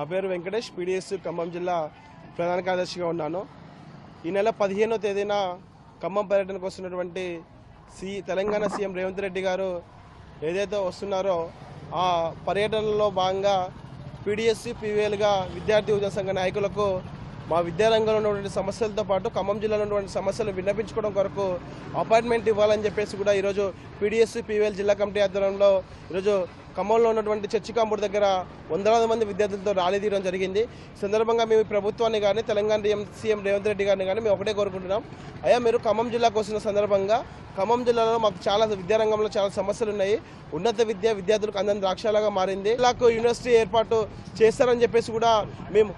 నా పేరు వెంకటేష్ పీడిఎస్ ఖమ్మం జిల్లా ప్రధాన కార్యదర్శిగా ఉన్నాను. ఈ నెల పదిహేనో తేదీన ఖమ్మం పర్యటనకు వస్తున్నటువంటి సి తెలంగాణ సీఎం రేవంత్ రెడ్డి గారు ఏదైతే వస్తున్నారో ఆ పర్యటనలో భాగంగా పీడిఎస్సి పీవీఎల్గా విద్యార్థి ఉద్యోగ సంఘ నాయకులకు మా విద్యారంగంలో ఉన్నటువంటి సమస్యలతో పాటు ఖమ్మం జిల్లాలో ఉన్నటువంటి సమస్యలు విన్నపించుకోవడం కొరకు అపాయింట్మెంట్ ఇవ్వాలని చెప్పేసి కూడా ఈరోజు పీడిఎస్సి పీవీఎల్ జిల్లా కమిటీ ఆధ్వర్యంలో ఈరోజు ఖమ్మంలో ఉన్నటువంటి చర్చికాంబూర్ దగ్గర వందలాది మంది విద్యార్థులతో ర్యాలీ తీయడం జరిగింది. సందర్భంగా మేము ప్రభుత్వాన్ని కానీ తెలంగాణ సీఎం రేవంత్ రెడ్డి గారిని కానీ మేము ఒకటే కోరుకుంటున్నాం. అయ్యా మీరు ఖమ్మం జిల్లాకు వస్తున్న సందర్భంగా ఖమ్మం జిల్లాలో మాకు చాలా విద్యారంగంలో చాలా సమస్యలు ఉన్నాయి. ఉన్నత విద్య విద్యార్థులకు అందని ద్రాక్షలాగా మారింది. జిల్లాకు యూనివర్సిటీ ఏర్పాటు చేస్తారని చెప్పేసి కూడా మేము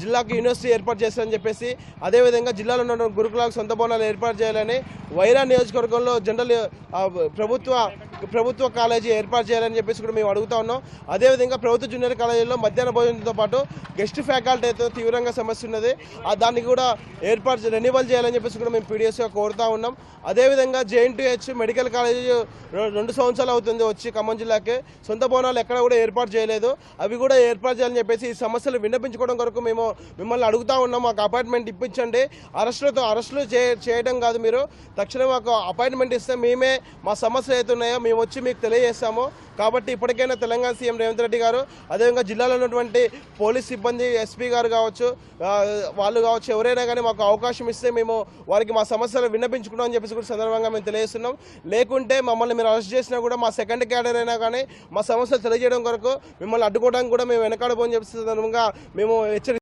జిల్లాకు యూనివర్సిటీ ఏర్పాటు చేస్తారని చెప్పేసి అదేవిధంగా జిల్లాలో ఉన్న గురుకులాలకు సొంత భవనాలు ఏర్పాటు చేయాలని వైరా నియోజకవర్గంలో జనరల్ ప్రభుత్వ ప్రభుత్వ కాలేజీ ఏర్పాటు చేయాలని చెప్పేసి కూడా మేము అడుగుతా ఉన్నాం. అదేవిధంగా ప్రభుత్వ జూనియర్ కాలేజీలో మధ్యాహ్న భోజనంతో పాటు గెస్ట్ ఫ్యాకల్టీ అయితే తీవ్రంగా సమస్య ఉన్నది. ఆ దాన్ని కూడా ఏర్పాటు రెన్యువల్ చేయాలని చెప్పేసి కూడా మేము పీడిఎస్గా కోరుతా ఉన్నాం. అదేవిధంగా జేఎన్టీహెచ్ మెడికల్ కాలేజీ రెండు సంవత్సరాలు అవుతుంది వచ్చి ఖమ్మం జిల్లాకి. సొంత భవనాలు ఎక్కడ కూడా ఏర్పాటు చేయలేదు. అవి కూడా ఏర్పాటు చేయాలని చెప్పేసి ఈ సమస్యలు విన్నపించుకోవడం కొరకు మేము మిమ్మల్ని అడుగుతా ఉన్నాం. మాకు అపాయింట్మెంట్ ఇప్పించండి. అరెస్టులతో అరెస్టులు చే చేయడం కాదు మీరు. తక్షణం మాకు అపాయింట్మెంట్ ఇస్తే మేమే మా సమస్యలు అయితే ఉన్నాయో మేము వచ్చి మీకు తెలియజేస్తాము. కాబట్టి ఇప్పటికైనా తెలంగాణ సీఎం రేవంత్ రెడ్డి గారు అదేవిధంగా జిల్లాలో ఉన్నటువంటి పోలీస్ సిబ్బంది ఎస్పీ గారు కావచ్చు వాళ్ళు కావచ్చు ఎవరైనా కానీ మాకు అవకాశం ఇస్తే మేము వారికి మా సమస్యలు విన్నపించుకుంటాం అని చెప్పేసి కూడా సందర్భంగా మేము తెలియజేస్తున్నాం. లేకుంటే మమ్మల్ని మీరు అరెస్ట్ చేసినా కూడా మా సెకండ్ క్యాడర్ అయినా కానీ మా సమస్యలు తెలియజేయడం కొరకు మిమ్మల్ని అడ్డుకోవడానికి కూడా మేము వెనకాడబోని చెప్పి సందర్భంగా మేము హెచ్చరి